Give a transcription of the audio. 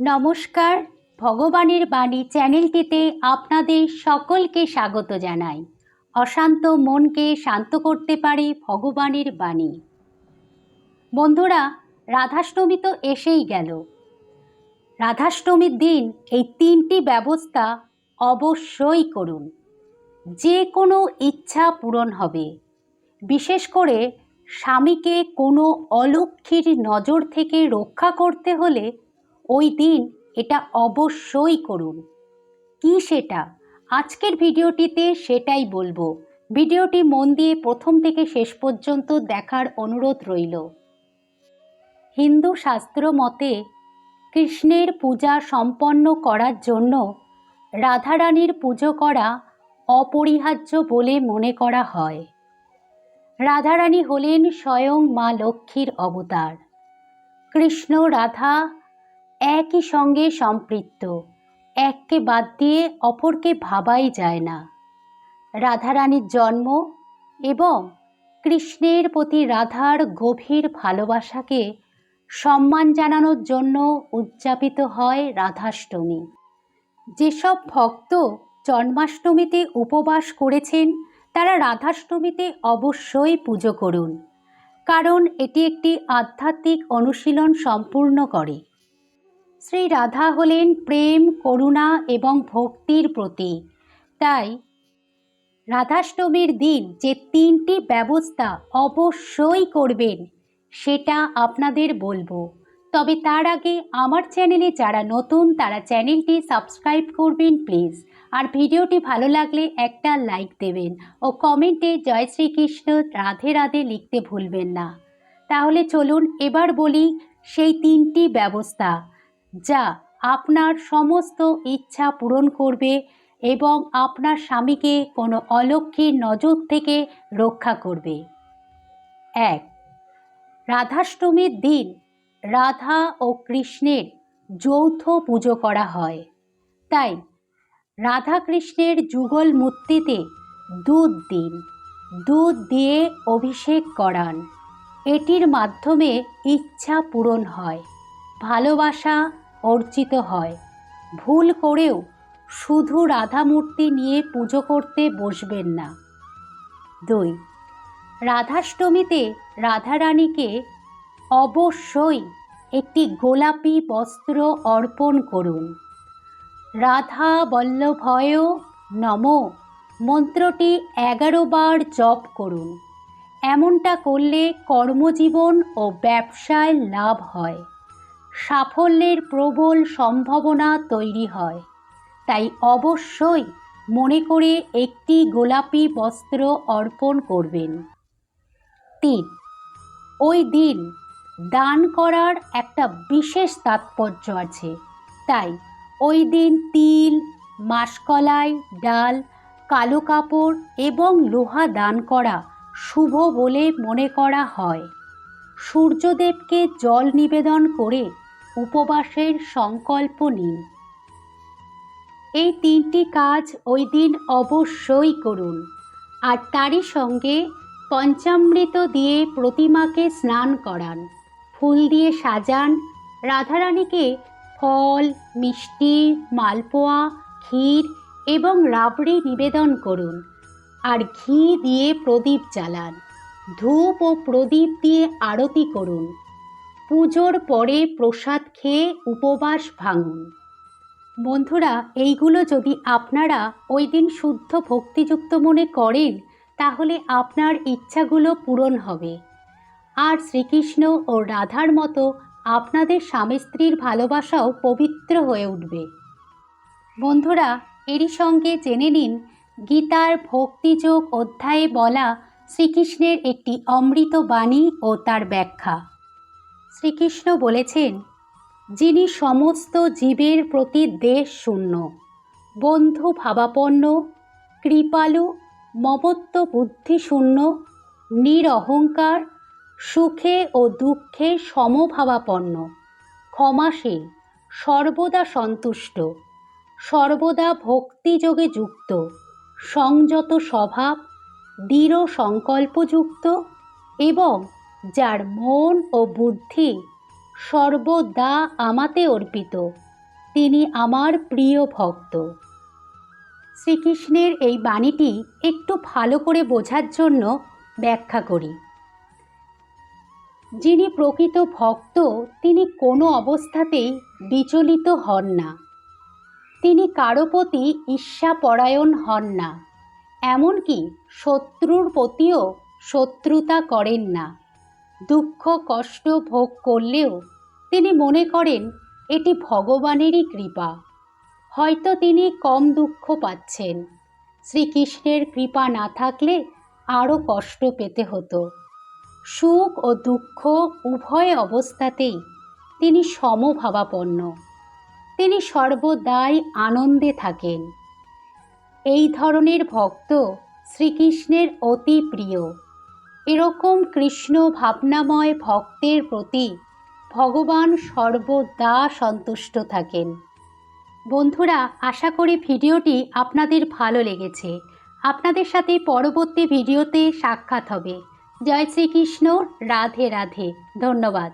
নমস্কার, ভগবানের বাণী চ্যানেলটিতে আপনাদের সকলকে স্বাগত জানাই। অশান্ত মনকে শান্ত করতে পারে ভগবানের বাণী। বন্ধুরা, রাধাষ্টমী তো এসেই গেল। রাধাষ্টমীর দিন এই তিনটি ব্যবস্থা অবশ্যই করুন। যে কোনো ইচ্ছা পূরণ হবে। বিশেষ করে স্বামীকে কোনো অলক্ষীর নজর থেকে রক্ষা করতে হলে ওই দিন এটা অবশ্যই করুন। কি সেটা? আজকের ভিডিওটিতে সেটাই বলব। ভিডিওটি মন দিয়ে প্রথম থেকে শেষ পর্যন্ত দেখার অনুরোধ রইল। হিন্দু শাস্ত্র মতে কৃষ্ণের পূজা সম্পন্ন করার জন্য রাধারানীর পুজো করা অপরিহার্য বলে মনে করা হয়। রাধারানী হলেন স্বয়ং মা লক্ষ্মীর অবতার। কৃষ্ণ রাধা একই সঙ্গে সম্পৃক্ত। এককে বাদ দিয়ে অপরকে ভাবাই যায় না। রাধারানীর জন্ম এবং কৃষ্ণের প্রতি রাধার গভীর ভালোবাসাকে সম্মান জানানোর জন্য উদযাপিত হয় রাধাষ্টমী। যেসব ভক্ত জন্মাষ্টমীতে উপবাস করেছেন, তারা রাধাষ্টমীতে অবশ্যই পুজো করুন, কারণ এটি একটি আধ্যাত্মিক অনুশীলন সম্পূর্ণ করে। শ্রী রাধা হলেন প্রেম, করুণা এবং ভক্তির প্রতীক। তাই রাধাষ্টমীর দিন যে তিনটি ব্যবস্থা অবশ্যই করবেন, সেটা আপনাদের বলব। তবে তার আগে আমার চ্যানেলে যারা নতুন, তারা চ্যানেলটি সাবস্ক্রাইব করবেন প্লিজ। আর ভিডিওটি ভালো লাগলে একটা লাইক দেবেন ও কমেন্টে জয় শ্রীকৃষ্ণ, রাধে রাধে লিখতে ভুলবেন না। তাহলে চলুন এবার বলি সেই তিনটি ব্যবস্থা। যা আপনার সমস্ত ইচ্ছা পূরণ করবে এবং আপনার স্বামীকে কোনো অলক্ষীর নজর থেকে রক্ষা করবে। এক, রাধাষ্টমীর দিন রাধা ও কৃষ্ণের যৌথ পুজো করা হয়। তাই রাধা কৃষ্ণের যুগল মূর্তিতে দুধ দিন, দুধ দিয়ে অভিষেক করান। এটির মাধ্যমে ইচ্ছা পূরণ হয়, ভালোবাসা অর্জিত হয়। ভুল করেও শুধু রাধামূর্তি নিয়ে পুজো করতে বসবেন না। দুই, রাধাষ্টমীতে রাধারানীকে অবশ্যই একটি গোলাপি বস্ত্র অর্পণ করুন। রাধা বল্লভয় নম, মন্ত্রটি এগারো বার জপ করুন। এমনটা করলে কর্মজীবন ও ব্যবসায় লাভ হয়। সাফল্যের প্রবল সম্ভাবনা তৈরি হয়। তাই অবশ্যই মনে করে একটি গোলাপি বস্ত্র অর্পণ করবেন। তিন, ওই দিন দান করার একটা বিশেষ তাৎপর্য আছে। তাই ওই দিন তিল, মাসকলাই, ডাল, কালো কাপড় এবং লোহা দান করা শুভ বলে মনে করা হয়। সূর্যদেবকে জল নিবেদন করে উপবাসের সংকল্প নিন। এই তিনটি কাজ ওই দিন অবশ্যই করুন। আর তারই সঙ্গে পঞ্চামৃত দিয়ে প্রতিমাকে স্নান করান। ফুল দিয়ে সাজান। রাধারানীকে ফল, মিষ্টি, মালপোয়া, ক্ষীর এবং রাবড়ি নিবেদন করুন। আর ঘি দিয়ে প্রদীপ জ্বালান। ধূপ ও প্রদীপ দিয়ে আরতি করুন। পুজোর পরে প্রসাদ খেয়ে উপবাস ভাঙুন। বন্ধুরা, এইগুলো যদি আপনারা ওই দিন শুদ্ধ ভক্তিযুক্ত মনে করেন, তাহলে আপনার ইচ্ছাগুলো পূরণ হবে। আর শ্রীকৃষ্ণ ও রাধার মতো আপনাদের স্বামী স্ত্রীর ভালোবাসাও পবিত্র হয়ে উঠবে। বন্ধুরা, এরই সঙ্গে জেনে নিন, গীতার ভক্তিযোগ অধ্যায়ে বলা শ্রীকৃষ্ণের একটি অমৃত বাণী ও তার ব্যাখ্যা। শ্রীকৃষ্ণ বলেছেন, যিনি সমস্ত জীবের প্রতি দেশ শূন্য, বন্ধু ভাবাপন্ন, কৃপালু, মমত্ব বুদ্ধিশূন্য নিরহংকার, সুখে ও দুঃখে সমভাবাপন্ন, ক্ষমাশীল, সর্বদা সন্তুষ্ট, সর্বদা ভক্তিযোগে যুক্ত, সংযত স্বভাব, দৃঢ় সংকল্পযুক্ত এবং যার মন ও বুদ্ধি সর্বদা আমাতে অর্পিত। তিনি আমার প্রিয় ভক্ত। শ্রীকৃষ্ণের এই বাণীটি একটু ভালো করে বোঝার জন্য ব্যাখ্যা করি। যিনি প্রকৃত ভক্ত, তিনি কোনো অবস্থাতেই বিচলিত হন না। তিনি কারও প্রতি ঈর্ষাপরায়ণ হন না, এমনকি শত্রুর প্রতিও শত্রুতা করেন না। দুঃখ, কষ্ট ভোগ করলেও তিনি মনে করেন এটি ভগবানেরই কৃপা। হয়তো তিনি কম দুঃখ পাচ্ছেন। শ্রীকৃষ্ণের কৃপা না থাকলে আরও কষ্ট পেতে হতো। সুখ ও দুঃখ উভয় অবস্থাতেই তিনি সমভাবাপন্ন। তিনি সর্বদাই আনন্দে থাকেন। এই ধরনের ভক্ত শ্রীকৃষ্ণের অতি প্রিয়। এরকম কৃষ্ণ ভাবনাময় ভক্তের প্রতি ভগবান সর্বদা সন্তুষ্ট থাকেন। বন্ধুরা, আশা করি ভিডিওটি আপনাদের ভালো লেগেছে। আপনাদের সাথে পরবর্তী ভিডিওতে সাক্ষাৎ হবে। জয় শ্রীকৃষ্ণ, রাধে রাধে। ধন্যবাদ।